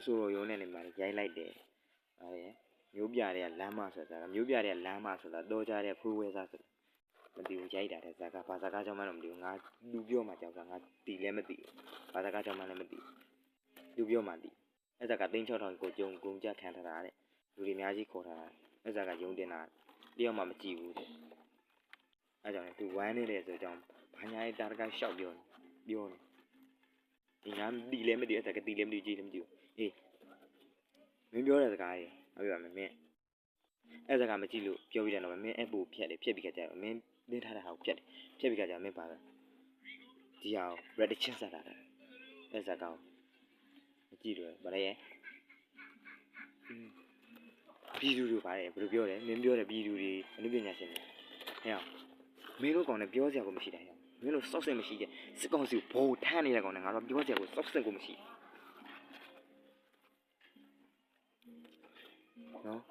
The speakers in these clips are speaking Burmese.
အဆိုတော်ရုံးနဲ့နေမှာရိုက်လိုက်တယ်အဲမျိုးပြတဲ့လမ်းမဆိုတာကမျိုးပြတဲ့လမ်းမဆိုတာတော့ကြတဲ့ဖိုးဝဲစားဆိုတာမသိဘူးရိုက်တာတဲ့ဇာကဘာဇာကကြောင့်မှတော့မသိဘူးငါလူပြောမှကြောက်တာငါတီလည်းမသိဘူးဘာဇာကကြောင့်မှလည်းမသိဘူးလူပြောမှသိအဲ့ဇာကသိန်း6000ကိုကြုံကုန်ကြခံထားတာတဲ့လူတွေအများကြီးခေါ်ထားတာအဲ့ဇာကယုံတင်တာတယောက်မှမကြည့်ဘူးတဲ့အဲ့ကြောင့်လေသူဝမ်းနေတယ်ဆိုကြောင့်ဘာညာရေးတာတကရှောက်ပြောပြောနေဒီငါတီလည်းမသိအဲ့ဇာကတီလည်းမသိကြည့်လည်းမကြည့်ဘူး အေးမင်းပြောတဲ့စကားကြီးမပြောပါနဲ့မင်းအဲ့စကားမကြည့်လို့ပြောပြီးတယ်တော့မင်းအပူဖြတ်တယ်ဖြတ်ပြီးကြကြတော့မင်းသင်ထားတဲ့ဟာကိုဖြတ်တယ်ဖြတ်ပြီးကြကြမင်းပါပဲဒီဟာကို red chin ဆက်တာတယ်အဲ့စကားကိုမကြည့်တော့ဗလဲရဲ့ပြည်သူတွေပါတယ်ဘယ်လိုပြောလဲမင်းပြောတယ်ပြည်သူတွေအနုပညာရှင်တွေဟဲ့အောင်မင်းတို့ကောင်လည်းပြောစရာကိုမရှိတာဟဲ့မင်းတို့စောက်စင်မရှိတဲ့စစ်ကောင်စီကိုဘိုးထမ်းနေတဲ့ကောင်လည်းငါတို့ပြောစရာကိုစောက်စင်ကိုမရှိ နော်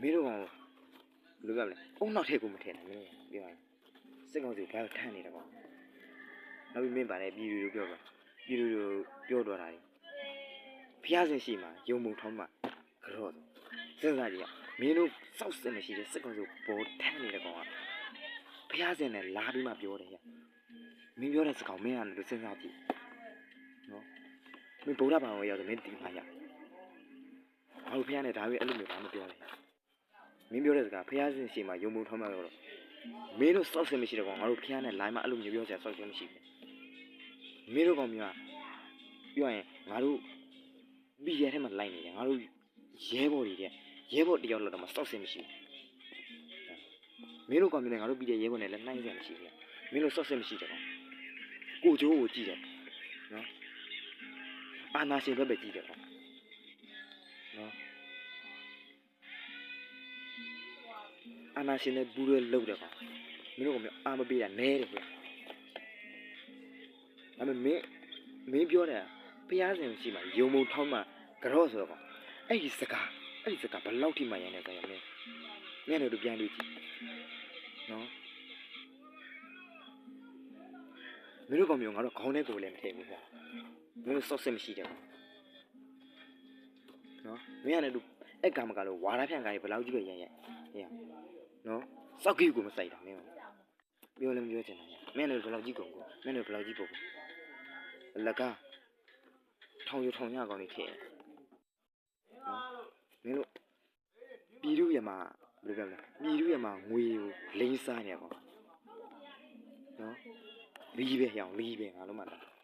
မင်းတို့ကောင်ဘယ်လိုပြောမလဲအုံနောက်ထည့်ကိုမထည့်နိုင်မင်းတို့ပြောရစစ်ကောင်စီကိုဘာလို့ထမ်းနေတာကောင်နောက်ပြီးမင်းပါလေပြည်သူတို့ပြောပါပြည်သူတို့ပြောတော့တာလေဖျားစင်ရှိမှာယုံမုံထောင်းမှာကြော့စဉ်းစားကြည့်ရမင်းတို့စောက်စင်မရှိတဲ့စစ်ကောင်စီကိုဘောထမ်းနေတဲ့ကောင်ကဖျားစင်နဲ့လာပြီးမှပြောတယ်ရမင်းပြောတဲ့စကားမင်းကလည်းစဉ်းစားကြည့်နော်မင်းဗုဒ္ဓဘာသာရောက်ဆိုမင်းဒီမှာရ ဘာလို့ဖျားနဲ့ဒါပဲအဲ့လိုမျိုးဘာမပြောလဲမင်းပြောတဲ့စကားဖះစင်ရှိမှာယုံမုံထောင်းမှာတော့မင်းတို့စောက်စင်မရှိတဲ့ကောင်ငါတို့ဖះနဲ့ line မှာအဲ့လိုမျိုးပြောချင်စောက်စင်မရှိဘူးမင်းတို့ကောင်မျိုးကပြောရင်ငါတို့ပြီးရထဲမှာ line နေတယ်ငါတို့ရဲဘော်တွေတဲ့ရဲဘော်တယောက်လောက်တော့မှစောက်စင်မရှိဘူးမင်းတို့ကောင်မျိုးနဲ့ငါတို့ပြီးတဲ့ရဲဘော်နဲ့လည်းနှိုင်းစရာမရှိဘူးမင်းတို့စောက်စင်မရှိတဲ့ကောင်ကိုကျိုးကိုကြည့်တယ်နော်အာနာရှင်ဘက်ပဲကြည့်တယ်ကောင် အာနာရှင်နဲ့ဘူးရဲလောက်တယ်ကောင်မင်းတို့ကမြေအာမပေးတာနဲတယ်ဗျာဒါပေမဲ့မင်းမင်းပြောတယ်ဖျားစင်ရှိမှယုံမုံထောင်းမှကြော့ဆိုတော့ကောင်အဲ့ဒီစကားအဲ့ဒီစကားဘယ်လောက်ထိမှရိုင်းနေကြရမင်းညနေတို့ပြန်လို့ကြည့်နော်မင်းတို့ကောင်မျိုးငါတို့ခေါင်းထဲကိုလည်းမထည့်ဘူးဗျာမင်းတို့စော့စစ်မရှိတယ်ကောင်နော်မင်းကလည်းတို့အဲ့ကံမကလို့ဝါရဖြန့်ကကြီးဘယ်လောက်ကြီးပဲရိုင်းရိုင်းဟေး နော်စောက်ကြီးကိုမစိုက်တာမင်းပြောလည်းမပြောချင်တာမင်းလည်းဘယ်လောက်ကြီးကုန်ကိုမင်းလည်းဘယ်လောက်ကြီးပုံကိုလက်ကထောင်ရထောင်ရကောင်းနေခဲ့နော်မင်းတို့ပြည်သူရမှာဘယ်လိုပြောမလဲပြည်သူရမှာငွေကိုလိမ့်စားနေရကောနော်လီးပဲဟောင်လီးပဲငါလုံးမလား